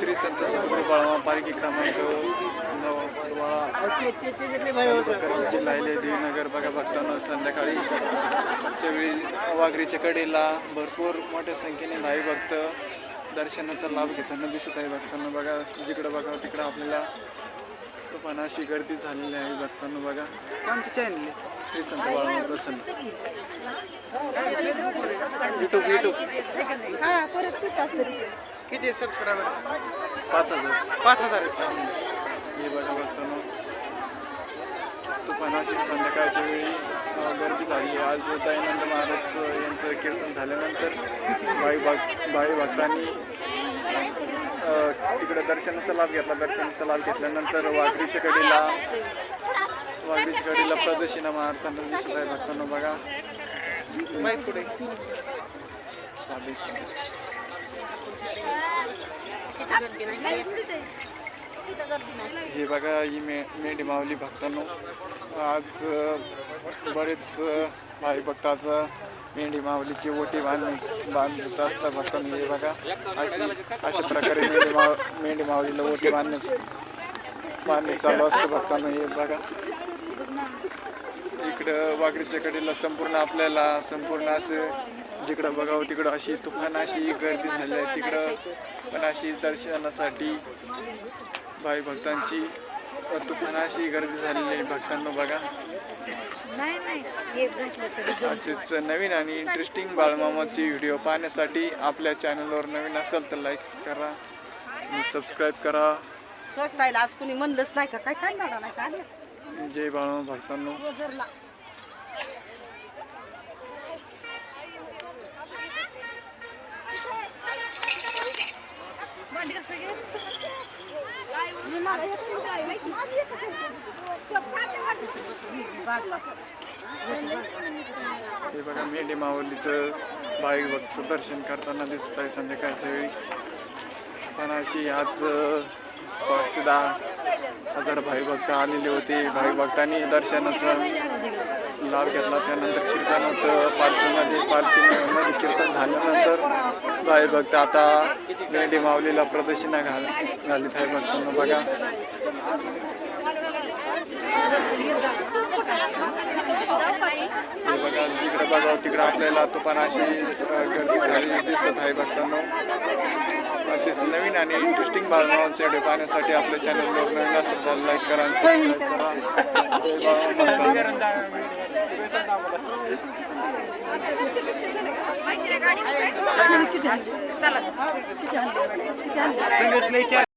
श्री संत सद्गुरू बाळमा पालखी क्रमांक जिल्ह्याले देवीनगर बघा भक्तांना संध्याकाळी च्या वेळी वाघरीच्या कडेला भरपूर मोठ्या संख्येने भाई भक्त दर्शनाचा लाभ घेताना दिसत आहे. भक्तांना बघा जिकडं बघा तिकडं आपल्याला तुफानाशी गर्दी झालेली आहे. भक्तांना बघा आमचं channel Shri Sant Bala Darshan YouTube YouTube किती सबस्क्रायबर पाच हजार. पाच हजार हे बघा बघताना तुफानाशी संध्याकाळच्या वेळी गर्दी झाली आज दयानंद महाराज यांचं कीर्तन झाल्यानंतर बाई भक्त बाई भक्तांनी तिकडे दर्शनाचा लाभ घेतला. दर्शनाचा लाभ घेतल्यानंतर वाघरीच्या कडेला वाघरीच्या कडेला प्रदक्षिणा मारताना दिसत आहे. भक्तांना बघा. बाईक पुढे. हे बघा ही मे मेंढी माऊली भक्तांनो. आज बरेच भाई भक्ताचं मेंढी माऊलीची ओटी बांध बांधत असतात भक्तांनो. हे बघा अशी अशा प्रकारे मेंढी माव मेंढी माऊलीला ओटी बांधणे बांधणे चालू असतं भक्तांनो. हे बघा. इकडं वाघरीच्या कडेला संपूर्ण आपल्याला संपूर्ण असं जिकडं बघावं तिकडं अशी तुफान अशी गर्दी झाली आहे. तिकडं पण अशी दर्शनासाठी भाई भक्तांची तुफान अशी गर्दी झालेली आहे. भक्तांना बघा. नाही नाही. घातलं तरी जमतं. असेच नवीन आणि इंटरेस्टिंग बाळमामाची व्हिडिओ पाहण्यासाठी आपल्या चॅनलवर नवीन असेल तर लाईक करा आणि सबस्क्राईब करा. स्वस्त आहे आज कुणी म्हणलंच नाही का? काय करणार नाही. का? जय बाळा भक्तांनो. हे बघा मेंढी माऊलीचं बाईक भक्त दर्शन करताना दिसत आहे संध्याकाळच्या वेळी. पण अशी आज पाच ते दहा हजार भाई भक्त आलेले होते. भाई भक्तांनी दर्शनाचा लाभ घेतला. त्यानंतर कीर्तन होतं पालखीमध्ये पालखीमध्ये कीर्तन झाल्यानंतर भाई भक्त आता मेंढी माऊलीला प्रदक्षिणा घाल घालीत आहे भक्तांना. बघा. हे बघा जिकडे बघा तिकडे आपल्याला पण अशी गर्दी झालेली दिसत आहे भक्तांना. असेच नवीन आणि इंटरेस्टिंग व्हिडिओ पाहण्यासाठी आपल्या चॅनलवर नवीन असेल तर लाईक करा सबस्क्राईब करा